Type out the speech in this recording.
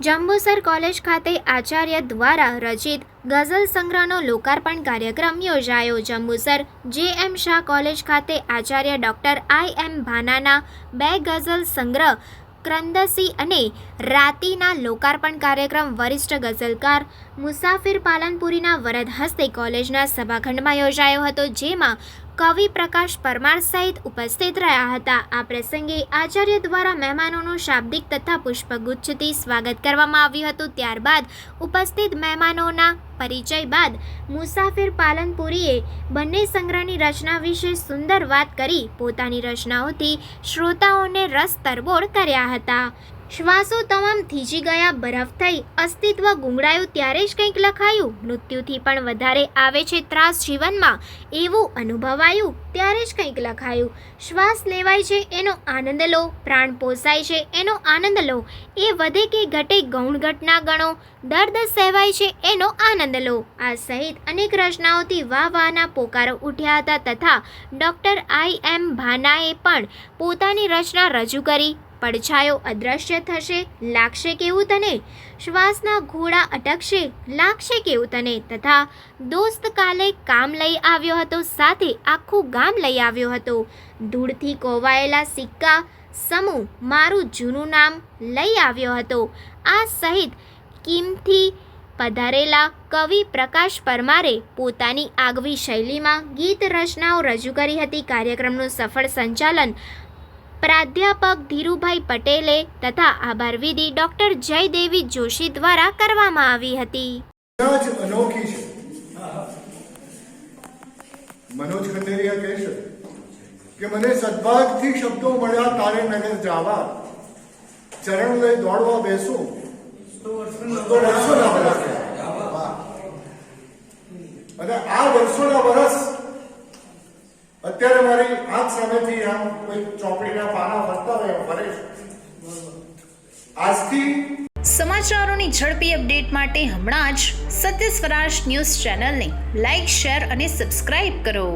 Jambusar college ખાતે આચાર્ય દ્વારા રચિત ગઝલ સંગ્રહનો લોકાર્પણ કાર્યક્રમ યોજાયો. જંબુસર જે એમ શાહ કોલેજ ખાતે આચાર્ય ડૉક્ટર આઈ એમ ભાનાના બે ગઝલ સંગ્રહ, ક્રંદસી અને રાતીના લોકાર્પણ કાર્યક્રમ વરિષ્ઠ ગઝલકાર મુસાફિર પાલનપુરીના વરદ હસ્તે કોલેજના સભાખંડમાં યોજાયો હતો, જેમાં કવિ પ્રકાશ પરમાર સહિત ઉપસ્થિત રહ્યા હતા. આ પ્રસંગે આચાર્ય દ્વારા મહેમાનોનું શાબ્દિક તથા પુષ્પગુચ્છથી સ્વાગત કરવામાં આવ્યું હતું. ત્યારબાદ ઉપસ્થિત મહેમાનોના પરિચય બાદ મુસાફિર પાલનપુરીએ બંને સંગ્રહની રચના વિશે સુંદર વાત કરી. પોતાની રચનાઓથી શ્રોતાઓને રસ તરબોળ કર્યા હતા. શ્વાસો તમામ થીજી ગયા, બરફ થઈ, અસ્તિત્વ ગુંગળાયું ત્યારે જ કંઈક લખાયું. મૃત્યુથી પણ વધારે આવે છે ત્રાસ જીવનમાં. એવું અનુભવાયું ત્યારે જ કંઈક લખાયું. શ્વાસ લેવાય છે, એનો આનંદ લો, પ્રાણ પોસાય છે, એનો આનંદ લો. એ વધે કે ઘટે ગૌણ ઘટના ગણો, દર્દ સહેવાય છે, એનો આનંદ લો. આ સહિત અનેક રચનાઓથી વાહ વાહના પોકારો ઉઠ્યા હતા તથા ડૉક્ટર આઈ એમ ભાનાએ પણ પોતાની રચના રજૂ કરી. પડછાયો અદ્રશ્ય થશે, લાગશે કેવું તને? શ્વાસના ઘોડા અટકશે, લાગશે કેવું તને? તથા દોસ્ત કાલે કામ લઈ આવ્યો હતો, સાથે આખું ગામ લઈ આવ્યો હતો. ધૂળથી કોવાયેલા સિક્કા સમૂહ મારું જૂનું નામ લઈ આવ્યો હતો. આ સહિત કિમથી પધારેલા કવિ પ્રકાશ પરમારે પોતાની આગવી શૈલીમાં ગીત રચનાઓ રજૂ કરી હતી. કાર્યક્રમનું સફળ સંચાલન પ્રાધ્યાપક ધીરુભાઈ પટેલે તથા આભાર વિધિ ડોક્ટર જયદેવી જોશી દ્વારા કરવામાં આવી હતી. મનોજ ખંડેરિયા કહે છે કે મને સદભાગથી શબ્દો મળ્યા તારે નગર જાવા. ચરણ લઈ દોડવા બેસું. અને આ વર્ષોના વરસ અત્યારે મારી સામેથી આમ કોઈ ચોપડીના પાના ફરતા હોય ફરે આજથી સમાચારોની ઝડપી અપડેટ માટે હમણાં જ સત્ય સ્વરાજ ન્યૂઝ ચેનલને લાઇક શેર અને સબસ્ક્રાઇબ કરો.